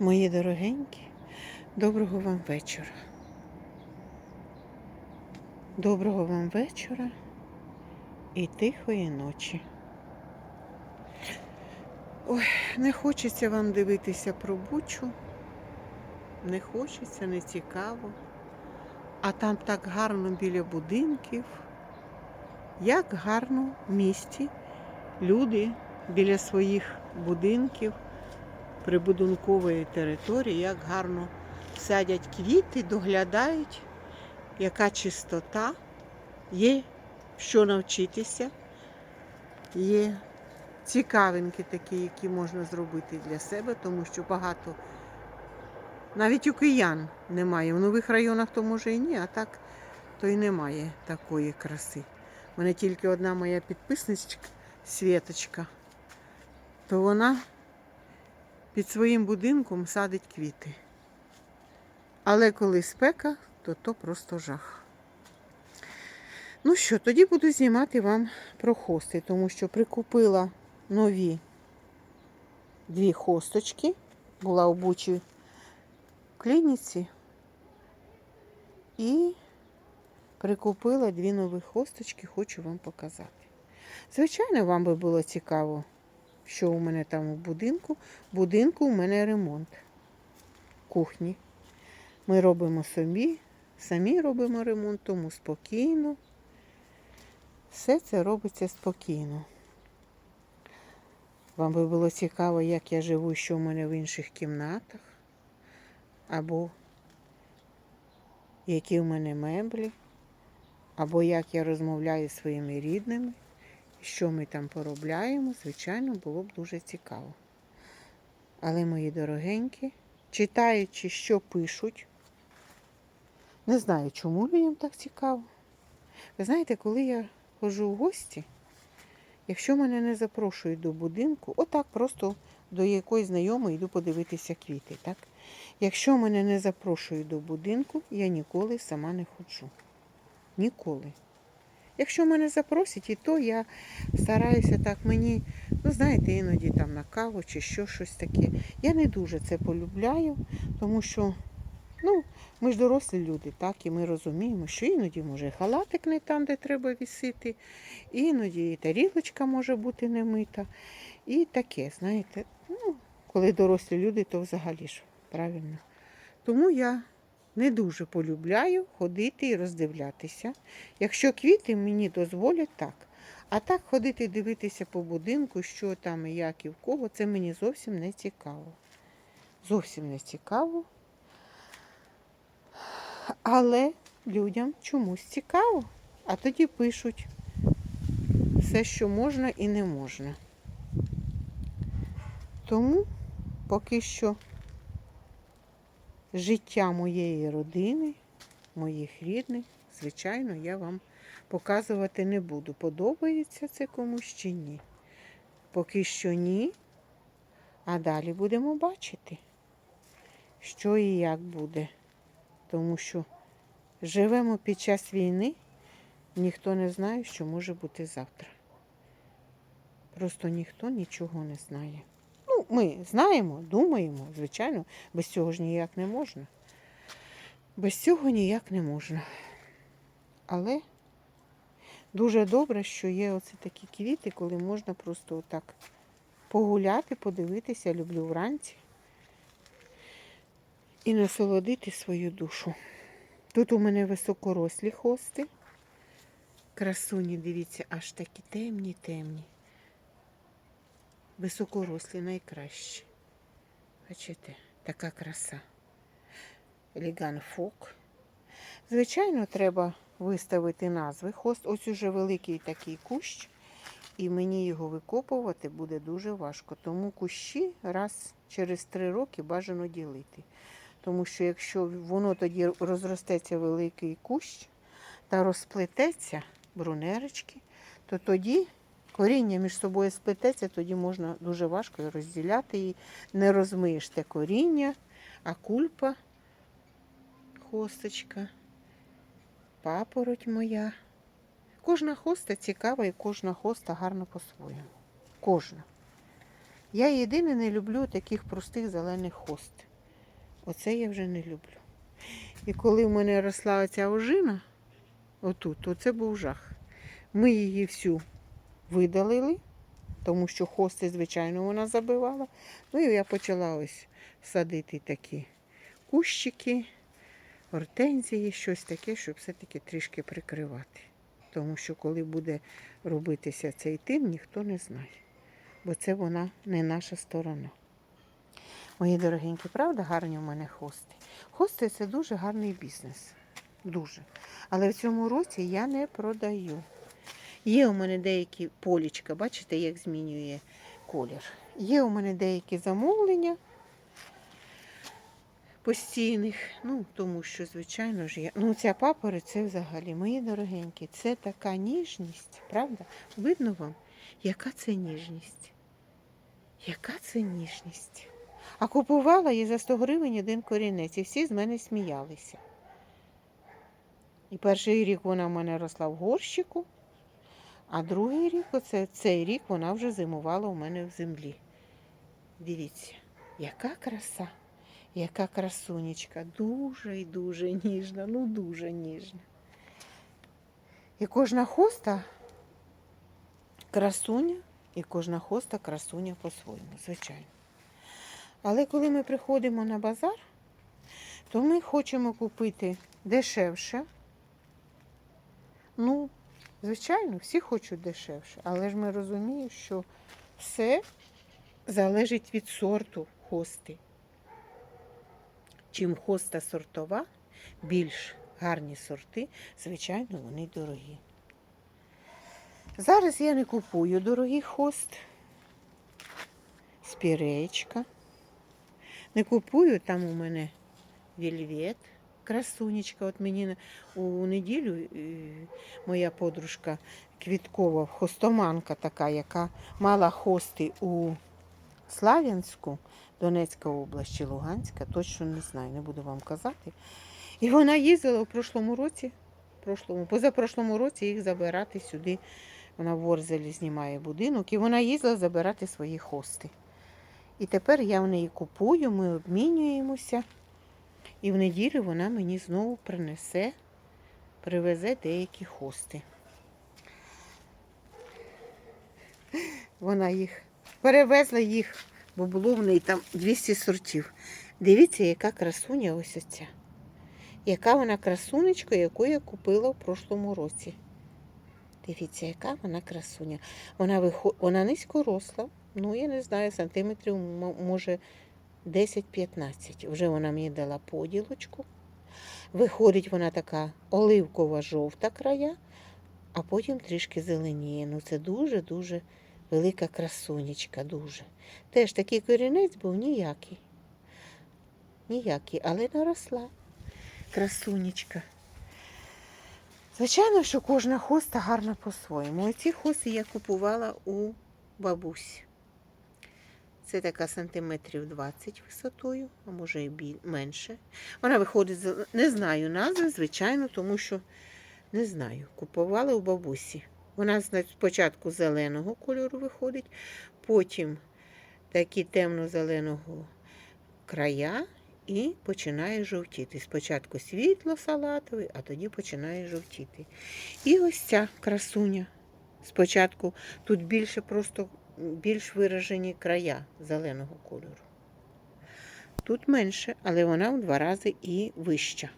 Мої дорогенькі, доброго вам вечора. Доброго вам вечора і тихої ночі. Ой, не хочеться вам дивитися про бучу. Не хочеться, не цікаво. А там так гарно біля будинків. Як гарно в місті люди біля своїх будинків прибудинкової території, як гарно садять квіти, доглядають, яка чистота, є що навчитися, є цікавинки такі, які можна зробити для себе, тому що багато навіть у киян немає. В нових районах то може і ні, а так то й немає такої краси. У мене тільки одна моя підписничка, Світочка, то вона під своїм будинком садить квіти. Але коли спека, то то просто жах. Ну що, тоді буду знімати вам про хости, тому що прикупила нові дві хосточки. Була у Бучі в клініці. І прикупила дві нові хосточки, хочу вам показати. Звичайно, вам би було цікаво, що у мене там у будинку. В будинку у мене ремонт кухні. Ми робимо собі, самі робимо ремонт, тому спокійно. Все це робиться спокійно. Вам би було цікаво, як я живу, що в мене в інших кімнатах, або які в мене меблі, або як я розмовляю зі своїми рідними, що ми там поробляємо, звичайно, було б дуже цікаво. Але, мої дорогенькі, читаючи, що пишуть, не знаю, чому людям так цікаво. Ви знаєте, коли я ходжу в гості, якщо мене не запрошують до будинку, отак просто до якоїсь знайомої йду подивитися квіти. так? Якщо мене не запрошують до будинку, я ніколи сама не ходжу. Ніколи. Якщо мене запросять, і то я стараюся так мені, ну знаєте, іноді там на каву чи що щось таке. Я не дуже це полюбляю, тому що ну, ми ж дорослі люди, так, і ми розуміємо, що іноді може халатик не там, де треба вісити, іноді і тарілочка може бути не мита. І таке, знаєте, ну, коли дорослі люди, то взагалі ж правильно. Тому я не дуже полюбляю ходити і роздивлятися. Якщо квіти мені дозволять, так. А так ходити дивитися по будинку, що там і як і в кого, це мені зовсім не цікаво. Зовсім не цікаво. Але людям чомусь цікаво. А тоді пишуть все, що можна і не можна. Тому поки що життя моєї родини, моїх рідних, звичайно, я вам показувати не буду. Подобається це комусь чи ні. Поки що ні. А далі будемо бачити, що і як буде. Тому що живемо під час війни, ніхто не знає, що може бути завтра. Просто ніхто нічого не знає. Ми знаємо, думаємо, звичайно, без цього ж ніяк не можна. Без цього ніяк не можна. Але дуже добре, що є оці такі квіти, коли можна просто отак погуляти, подивитися, люблю вранці і насолодити свою душу. Тут у мене високорослі хости. Красуні, дивіться, аж такі темні, темні. Високорослі найкращі. Бачите, така краса. Ліган фок. Звичайно, треба виставити назви. Хост ось уже великий такий кущ, і мені його викопувати буде дуже важко. Тому кущі раз через три роки бажано ділити. Тому що якщо воно тоді розростеться великий кущ та розплететься брунерочки, то тоді коріння між собою сплететься, тоді можна дуже важко розділяти і не розмиєш те коріння, а кульпа, хосточка, папороть моя. Кожна хоста цікава і кожна хоста гарна по-своєму. Кожна. Я єдине не люблю таких простих зелених хост. Оце я вже не люблю. І коли в мене росла оця ожина, отут, то це був жах. Ми її всю видалили, тому що хости, звичайно, вона забивала. Ну і я почала ось садити такі кущики, гортензії, щось таке, щоб все-таки трішки прикривати. Тому що коли буде робитися цей тим, ніхто не знає. Бо це вона не наша сторона. Мої дорогенькі, правда, гарні в мене хости. Хости це дуже гарний бізнес. Дуже. Але в цьому році я не продаю. Є у мене деякі полічка, бачите, як змінює колір. Є у мене деякі замовлення постійних. Ну, тому що, звичайно ж, я. Ну, ця папори це взагалі, мої дорогенькі, це така ніжність, правда? Видно вам, яка це ніжність? Яка це ніжність? А купувала я за 100 гривень один корінець, і всі з мене сміялися. І перший рік вона в мене росла в горщику, а другий рік, оце цей рік, вона вже зимувала у мене в землі. Дивіться, яка краса, яка красунечка, дуже і дуже ніжна, ну дуже ніжна. І кожна хоста красуня, і кожна хоста красуня по-своєму, звичайно. Але коли ми приходимо на базар, то ми хочемо купити дешевше. Ну, звичайно, всі хочуть дешевше, але ж ми розуміємо, що все залежить від сорту хости. Чим хоста сортова, більш гарні сорти, звичайно, вони дорогі. Зараз я не купую дорогий хост, спіречка. Не купую, там у мене вільвет, красунечка. От мені у неділю е, моя подружка Квіткова, хостоманка така, яка мала хости у Слав'янську, Донецька область чи Луганська, точно не знаю, не буду вам казати. І вона їздила у прошлому році, прошлому, позапрошлому році їх забирати сюди. Вона в Ворзелі знімає будинок, і вона їздила забирати свої хости. І тепер я в неї купую, ми обмінюємося. І в неділю вона мені знову принесе, привезе деякі хости. Вона їх перевезла їх, бо було в неї там 200 сортів. Дивіться, яка красуня ось оця. Яка вона красунечка, яку я купила в прошлому році. Дивіться, яка вона красуня. Вона, вихо... вона низько росла, ну я не знаю, сантиметрів, може, 10-15. Вже вона мені дала поділочку. Виходить вона така оливкова жовта края, а потім трішки зеленіє. Ну це дуже-дуже велика красунечка, дуже. Теж такий корінець був ніякий. Ніякий, але наросла. Красунечка. Звичайно, що кожна хоста гарна по-своєму. Оці хости я купувала у бабусі. Це така сантиметрів 20 висотою, а може і менше. Вона виходить, не знаю назви, звичайно, тому що не знаю. Купували у бабусі. Вона спочатку зеленого кольору виходить, потім такі темно-зеленого края і починає жовтіти. Спочатку світло салатовий, а тоді починає жовтіти. І ось ця красуня. Спочатку тут більше просто більш виражені края зеленого кольору. Тут менше, але вона в два рази і вища.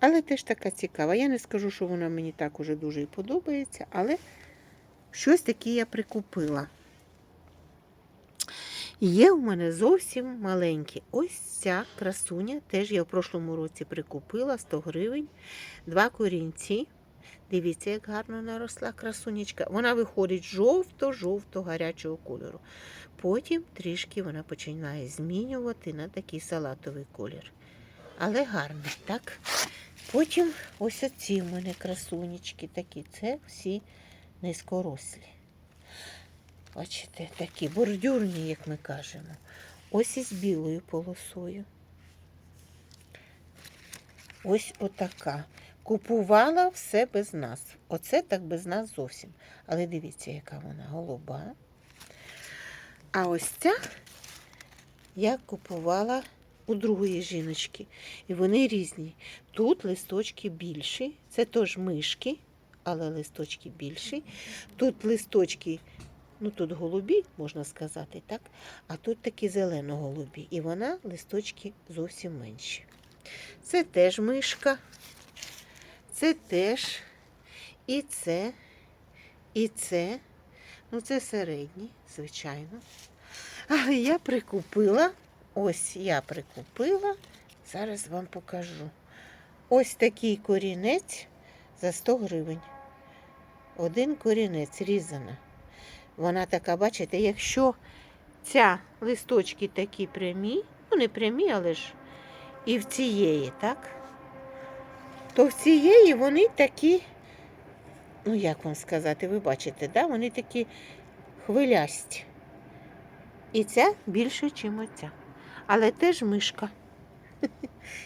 Але теж така цікава. Я не скажу, що вона мені так уже дуже і подобається, але щось таке я прикупила. Є в мене зовсім маленькі. Ось ця красуня. Теж я в прошлому році прикупила 100 гривень, два корінці. Дивіться, як гарно наросла красунечка. Вона виходить жовто-жовто гарячого кольору. Потім трішки вона починає змінювати на такий салатовий колір. Але гарний, так? Потім ось оці в мене красунечки такі. Це всі низькорослі. Бачите, такі бордюрні, як ми кажемо. Ось із білою полосою. Ось отака. Купувала все без назв. Оце так без нас зовсім. Але дивіться, яка вона голуба. А ось ця я купувала у другої жіночки. І вони різні. Тут листочки більші, це теж мишки, але листочки більші. Тут листочки, ну тут голубі, можна сказати, так? А тут такі зелено-голубі. І вона листочки зовсім менші. Це теж мишка. Це теж і це, і це. Ну, це середні, звичайно. Але я прикупила, ось я прикупила, зараз вам покажу. Ось такий корінець за 100 гривень. Один корінець різана. Вона така, бачите, якщо ця листочки такі прямі, ну не прямі, але ж і в цієї, так? То в цієї вони такі, ну як вам сказати, ви бачите, да? вони такі хвилясті. І ця більше, ніж оця. Але теж мишка.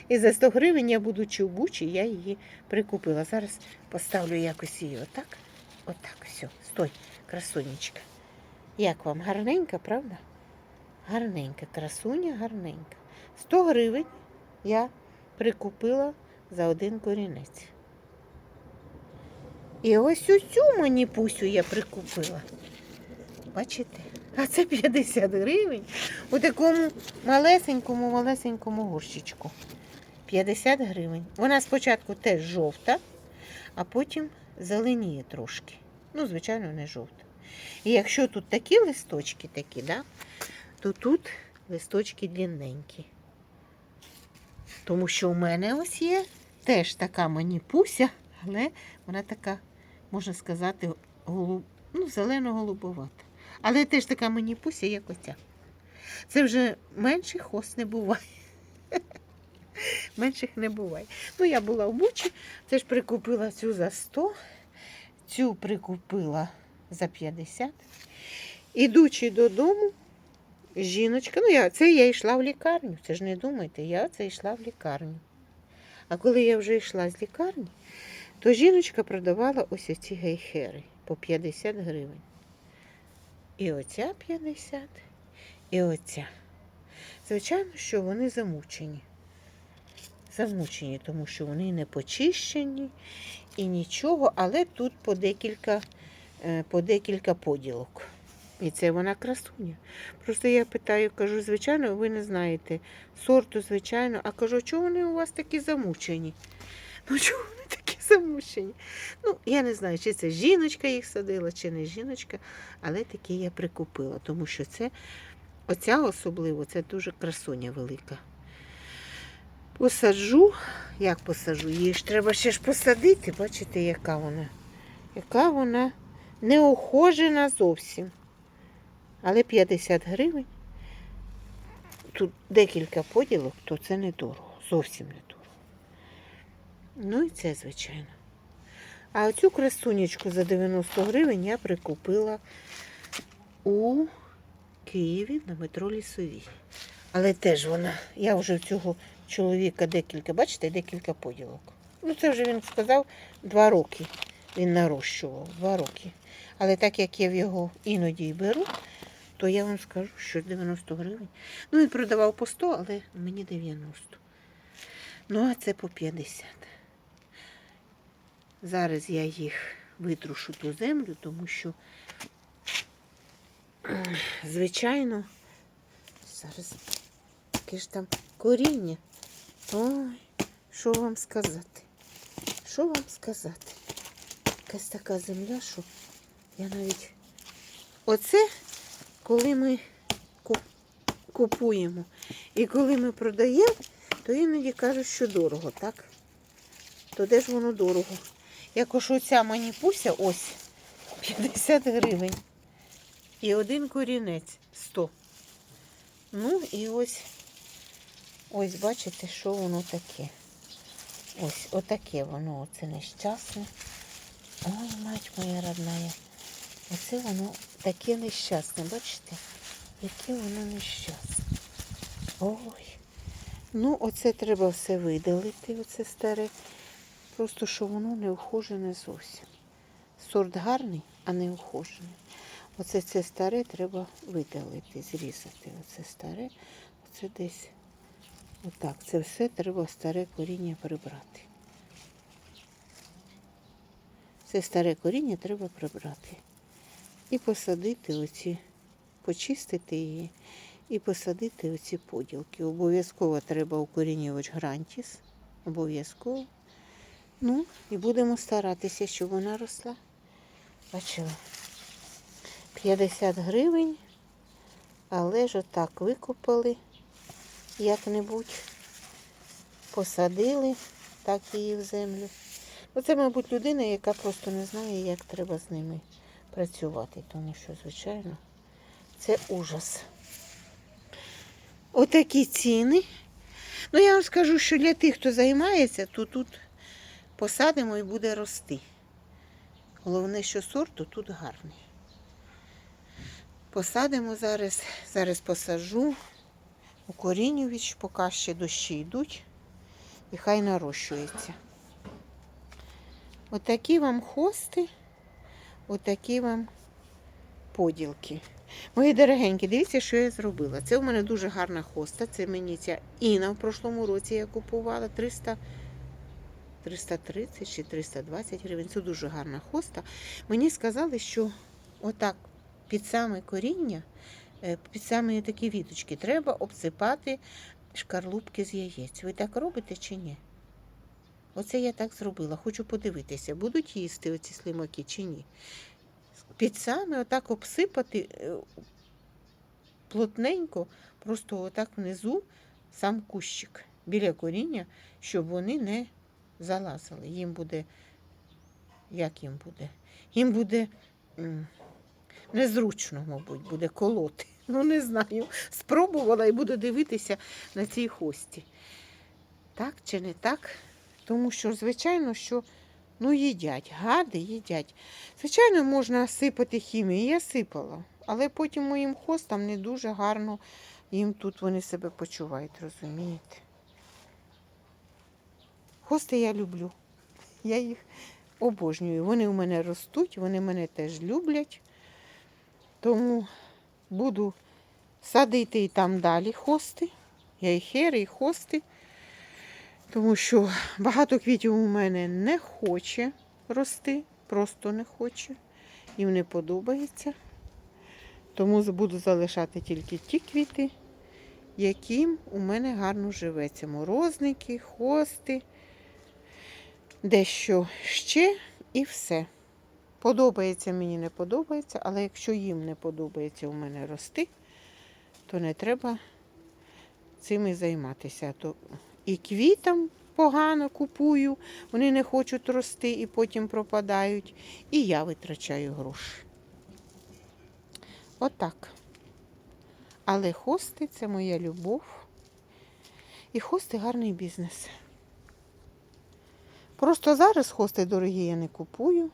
І за 100 гривень я будучи в бучі, я її прикупила. Зараз поставлю якось її отак. Отак, все, стой, красунечка. Як вам гарненька, правда? Гарненька, красуня, гарненька. 100 гривень я прикупила за один корінець. І ось ось цю мені пусю я прикупила. Бачите? А це 50 гривень у такому малесенькому, малесенькому горщичку. 50 гривень. Вона спочатку теж жовта, а потім зеленіє трошки. Ну, звичайно, не жовта. І якщо тут такі листочки такі, да, то тут листочки длинненькі. Тому що у мене ось є теж така маніпуся, але вона така, можна сказати, голуб... ну, зелено-голубовата. Але теж така маніпуся, як оця. Це вже менших хос не буває. Менших не буває. Ну, я була в Бучі, теж прикупила цю за 100, цю прикупила за 50. Ідучи додому, жіночка, ну я, це я йшла в лікарню, це ж не думайте, я це йшла в лікарню. А коли я вже йшла з лікарні, то жіночка продавала ось ці гейхери по 50 гривень. І оця 50, і оця. Звичайно, що вони замучені. Замучені, тому що вони не почищені і нічого, але тут по декілька, е, по декілька поділок. І це вона красуня. Просто я питаю, кажу, звичайно, ви не знаєте сорту, звичайно, а кажу, чого вони у вас такі замучені? Ну, чого вони такі замучені? Ну, я не знаю, чи це жіночка їх садила, чи не жіночка, але такі я прикупила, тому що це, оця особливо, це дуже красуня велика. Посаджу, як посаджу, її ж треба ще ж посадити, бачите, яка вона. Яка вона неохожена зовсім. Але 50 гривень. Тут декілька поділок, то це недорого, зовсім недорого. Ну і це, звичайно. А оцю красунечку за 90 гривень я прикупила у Києві на метро Лісовій. Але теж вона, я вже в цього чоловіка декілька, бачите, декілька поділок. Ну, це вже він сказав два роки. Він нарощував два роки. Але так як я в його іноді беру, то я вам скажу, що 90 гривень. Ну, він продавав по 100, але мені 90. Ну, а це по 50. Зараз я їх витрушу ту землю, тому що, звичайно, зараз таке ж там коріння. Ой, що вам сказати? Що вам сказати? Якась така земля, що я навіть. Оце, коли ми купуємо і коли ми продаємо, то іноді кажуть, що дорого, так? То де ж воно дорого? Якось оця маніпуся, ось 50 гривень. І один корінець 100. Ну і ось, ось бачите, що воно таке. Ось отаке воно, оце нещасне. Ой, мать моя родная. Оце воно таке нещасне, бачите? Яке воно нещасне. Ой. Ну, оце треба все видалити, оце старе. Просто що воно не ухожене зовсім. Сорт гарний, а не ухожений. Оце це старе треба видалити, зрізати. Оце старе, оце десь Отак, це все треба старе коріння прибрати. Це старе коріння треба прибрати. І посадити оці, почистити її і посадити оці поділки. Обов'язково треба укорінювач грантіс. Обов'язково. Ну, і будемо старатися, щоб вона росла. Бачили? 50 гривень, але ж отак викопали як-небудь, посадили так її в землю. Ну, це, мабуть, людина, яка просто не знає, як треба з ними працювати, тому що, звичайно, це ужас. Отакі ціни. Ну, я вам скажу, що для тих, хто займається, то тут посадимо і буде рости. Головне, що сорт тут гарний. Посадимо зараз, зараз посаджу, укорінювач, поки ще дощі йдуть, і хай нарощується. Отакі вам хости, отакі вам поділки. Мої дорогенькі, дивіться, що я зробила. Це у мене дуже гарна хоста. Це мені ця Іна в прошлому році я купувала 300, 330 чи 320 гривень. Це дуже гарна хоста. Мені сказали, що отак під саме коріння, е, під саме такі віточки треба обсипати шкарлупки з яєць. Ви так робите чи ні? Оце я так зробила. Хочу подивитися, будуть їсти оці слимаки чи ні. Саме отак обсипати е, плотненько, просто отак внизу сам кущик біля коріння, щоб вони не залазили. Їм буде, як їм буде? Їм буде незручно, мабуть, буде колоти. Ну, не знаю. Спробувала і буду дивитися на цій хості. Так чи не так? Тому що, звичайно, що ну, їдять, гади їдять. Звичайно, можна сипати хімію. Я сипала, але потім моїм хостам не дуже гарно їм тут вони себе почувають, розумієте? Хости я люблю. Я їх обожнюю. Вони у мене ростуть, вони мене теж люблять. Тому буду садити і там далі хости. Я і хери, і хости. Тому що багато квітів у мене не хоче рости, просто не хоче. Їм не подобається. Тому буду залишати тільки ті квіти, яким у мене гарно живеться. Морозники, хости, дещо ще і все. Подобається мені, не подобається, але якщо їм не подобається у мене рости, то не треба цим і займатися. І квітам погано купую, вони не хочуть рости і потім пропадають. І я витрачаю гроші. Отак. Але хости це моя любов. І хости гарний бізнес. Просто зараз хости дорогі я не купую,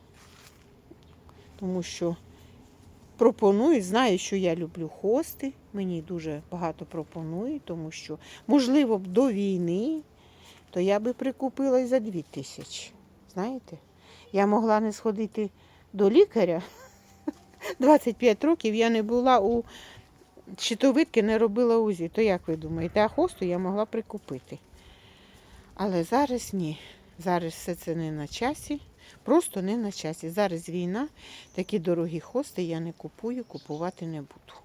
тому що пропонують, знаю, що я люблю хости. Мені дуже багато пропонують, тому що, можливо, до війни, то я би прикупила і за дві тисячі. Знаєте? Я могла не сходити до лікаря. 25 років я не була у щитовидки, не робила УЗІ. То як ви думаєте, а хосту я могла прикупити. Але зараз ні. Зараз все це не на часі. Просто не на часі. Зараз війна, такі дорогі хости я не купую, купувати не буду.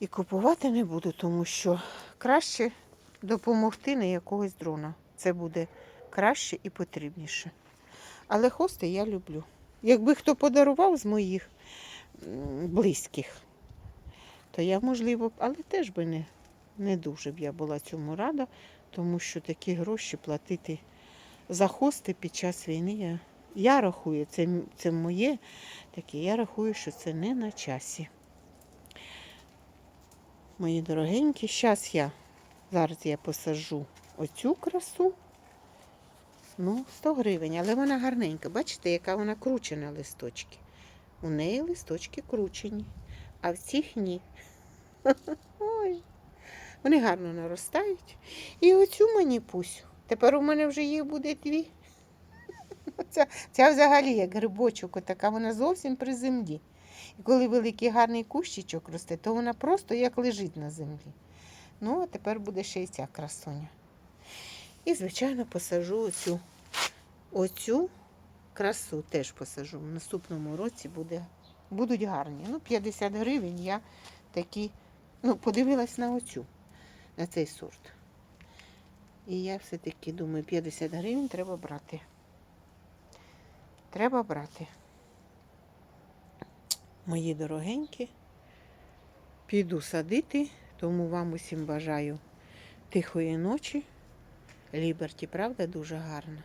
І купувати не буду, тому що краще допомогти на якогось дрона. Це буде краще і потрібніше. Але хости я люблю. Якби хто подарував з моїх близьких, то я, можливо, але теж би не, не дуже б я була цьому рада, тому що такі гроші платити за хости під час війни. Я, я рахую, це, це моє таке, я рахую, що це не на часі. Мої дорогенькі, зараз я, зараз я посаджу оцю красу. Ну, 100 гривень, але вона гарненька. Бачите, яка вона кручена листочки. У неї листочки кручені, а в цих ні. Ой, вони гарно наростають. І оцю мені пусю. Тепер у мене вже їх буде дві. Ця, ця взагалі як грибочок, така вона зовсім при землі. І коли великий гарний кущичок росте, то вона просто як лежить на землі. Ну, а тепер буде ще й ця красуня. І, звичайно, посажу оцю, оцю красу теж посажу. В наступному році буде, будуть гарні. Ну, 50 гривень я такі, ну, подивилась на оцю, на цей сорт. І я все-таки думаю, 50 гривень треба брати. Треба брати. Мої дорогенькі, піду садити, тому вам усім бажаю тихої ночі. Ліберті, правда, дуже гарна.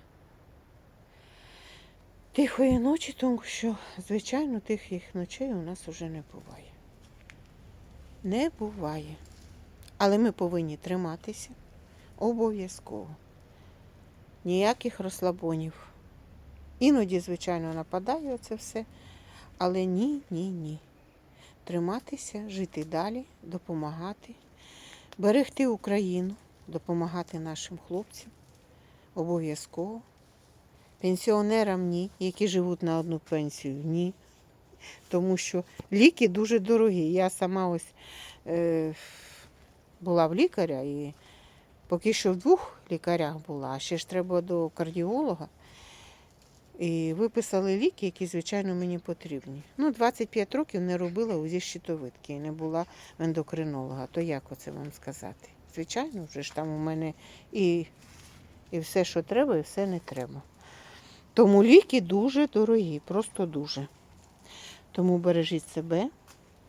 Тихої ночі, тому що, звичайно, тихих ночей у нас уже не буває. Не буває. Але ми повинні триматися обов'язково. Ніяких розслабонів. Іноді, звичайно, нападає це все, але ні, ні, ні. Триматися, жити далі, допомагати, берегти Україну, допомагати нашим хлопцям. Обов'язково. Пенсіонерам ні, які живуть на одну пенсію, ні. Тому що ліки дуже дорогі. Я сама ось е, була в лікаря і поки що в двох лікарях була, а ще ж треба до кардіолога. І виписали ліки, які, звичайно, мені потрібні. Ну, 25 років не робила УЗІ щитовидки і не була ендокринолога. То як оце вам сказати? Звичайно, вже ж там у мене і, і все, що треба, і все не треба. Тому ліки дуже дорогі, просто дуже. Тому бережіть себе,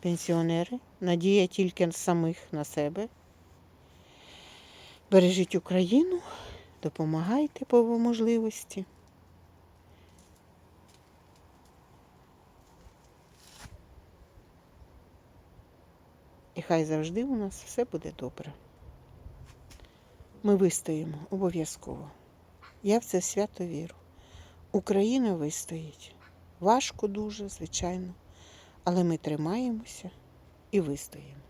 пенсіонери, надія тільки самих на себе. Бережіть Україну, допомагайте по можливості. І хай завжди у нас все буде добре. Ми вистоїмо обов'язково. Я в це свято вірю. Україна вистоїть. Важко дуже, звичайно, але ми тримаємося і вистоїмо.